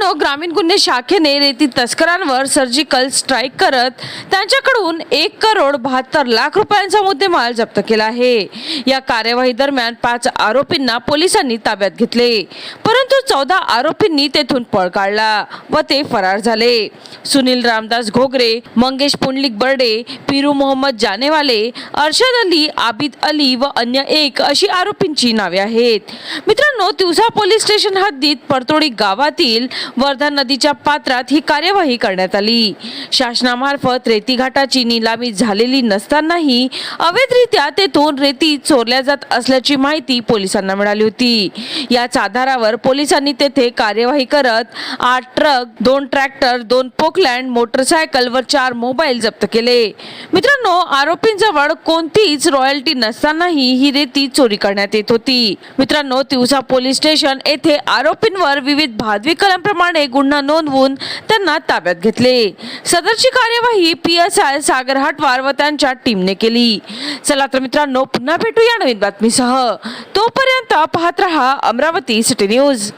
मित्रांनो ग्रामीण गुन्हे शाखेने रेती तस्करांवर सर्जिकल स्ट्राईक करत त्यांच्याकडून एक करोड बहात्तर लाख रुपयांचा मुद्देमाल जप्त केला आहे. या कार्यवाही दरम्यान पाच आरोपींना पोलिसांनी ताब्यात घेतले. परंतु चौदा आरोपींनी तेथून पळ काढला व ते फरार झाले. सुनील रामदास घोगरे मंगेश पुंडलिक बर्डे पिरू मोहम्मद जानेवाले अर्शद अली आबिद अली व अन्य एक अशी आरोपींची नावे आहेत. मित्रांनो तिवसा पोलीस स्टेशन हद्दीत परतोडी गावातील वर्धा नदीच्या पात्रात ही कार्यवाही करण्यात आली. शासनामार्फत रेती घाटाची निलामी झालेली नसतानाही अवैधरित्या तेथून रेती चोरल्या जात असल्याची माहिती पोलिसांना मिळाली होती. याच आधारावर पोलिसांनी तेथे कार्यवाही करत आठ ट्रक दोन ट्रॅक्टर दोन पोकलँड मोटरसायकल व चार मोबाईल जप्त केले. मित्रांनो आरोपींजवळ कोणतीच रॉयल्टी नसतानाही ही रेती चोरी करण्यात येत होती. मित्रांनो तिवसा पोलीस स्टेशन येथे आरोपींवर विविध भादवी कलमप्रमाणे गुन्हा नोंदवून त्यांना ताब्यात घेतले. सदरची कार्यवाही P S I Sagar Hatwar व त्यांच्या टीमने केली. चला तर मित्रांनो पुन्हा भेटू या नवीन बातमीसह. तोपर्यंत पाहत रहा अमरावती सिटी न्यूज.